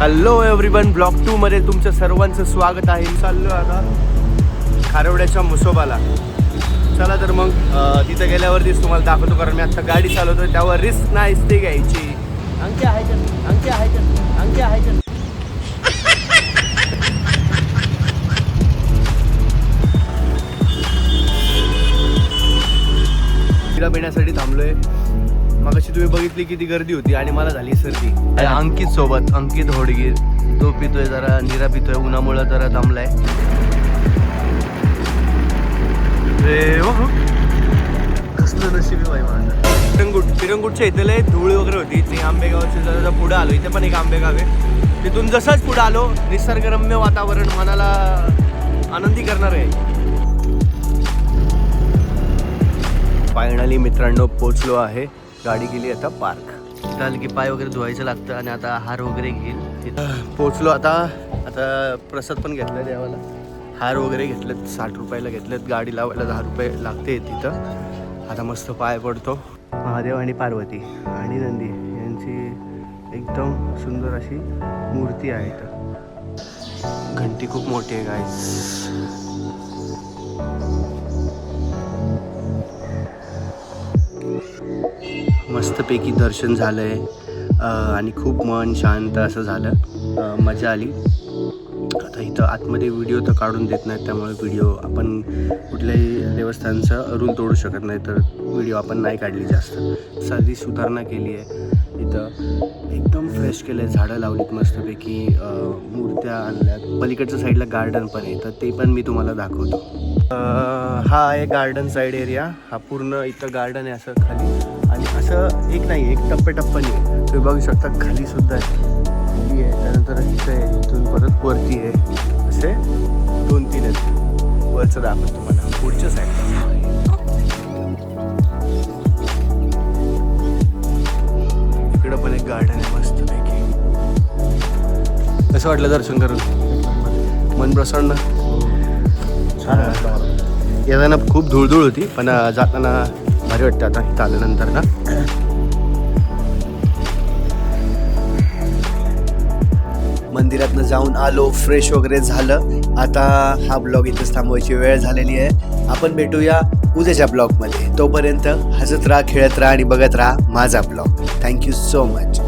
Hello everyone block to मध्ये तुमचं सर्वांचं स्वागत आहे. चाललो आता खारवड्याच्या मुसोबाला. चला तर मग तिथं गेल्यावरतीच तुम्हाला दाखवतो कारण मी आत्ता गाडी चालवतो त्यावर रिस्क नाही ते घ्यायची. अंके आहे का? आहे का? आहे का? पिण्यासाठी थांबलोय. मग अशी तुम्ही बघितली किती गर्दी होती आणि मला झाली सर्दी. आणि अंकित सोबत अंकित होडगीर तो पितोय जरा निरा पितोय उन्हामुळं जरा थांबलाय हो, हो. कसलं नशीब आहे माझं. पिरंगुट पिरंगुटच्या इथे लय धूळ वगैरे होती. ती आंबेगावचे जरा जरा पुढं आलो. इथे पण एक आंबेगाव आहे. तिथून जसंच पुढं आलो निसर्गरम्य वातावरण मनाला आनंदी करणार आहे. फायनली मित्रांनो पोचलो आहे. गाडी गेली आता पार्क. झालं की पाय वगैरे धुवायचं लागतं आणि आता हार वगैरे घेईल. तिथं पोचलो आता आता प्रसाद पण घेतला देवाला. हार वगैरे घेतलेत साठ रुपयाला घेतलेत गाडी लावायला दहा रुपये लागते तिथं. आता मस्त पाय पडतो. महादेव आणि पार्वती आणि नंदी यांची एकदम सुंदर अशी मूर्ती आहे इथं. घंटी खूप मोठी आहे गाय मस्तपैकी दर्शन झालं आहे आणि खूप मन शांत असं झालं. मजा आली. आता इथं आतमध्ये व्हिडिओ तर काढून देत नाहीत त्यामुळे व्हिडिओ आपण कुठल्याही देवस्थानचं रूल तोडू शकत नाही तर व्हिडिओ आपण नाही काढली जास्त. साधी सुधारणा केली आहे. इथं एकदम फ्रेश केलं आहे झाडं लावलीत मस्तपैकी. मूर्त्या आणल्यात. पलीकडच्या साईडला गार्डन पण आहे तर ते पण मी तुम्हाला दाखवतो. हा आहे गार्डन साईड एरिया हा पूर्ण इथं गार्डन आहे असं खाली. आणि असं एक नाही एक टप्प्याटप्प्याने तुम्ही बघू शकता खाली सुद्धा आहे खाली आहे. त्यानंतर इथं आहे इथून परत वरती आहे. असे दोन तीन आहेत. वरचं दाखवतो तुम्हाला. पुढच्या साईडला इकडं पण एक गार्डन आहे मस्तपैकी. कसं वाटलं दर्शन करून? मन प्रसन्न? मला. येताना खूप धूळधूळ होती पण जाताना भारी वाटतं आता इथं आल्यानंतर ना. मंदिरातनं जाऊन आलो फ्रेश वगैरे झालं. आता हा ब्लॉग इथंच थांबवायची वेळ झालेली आहे. आपण भेटूया उद्याच्या ब्लॉगमध्ये तोपर्यंत हसत राहा खेळत राहा आणि बघत राहा माझा ब्लॉग थँक्यू सो मच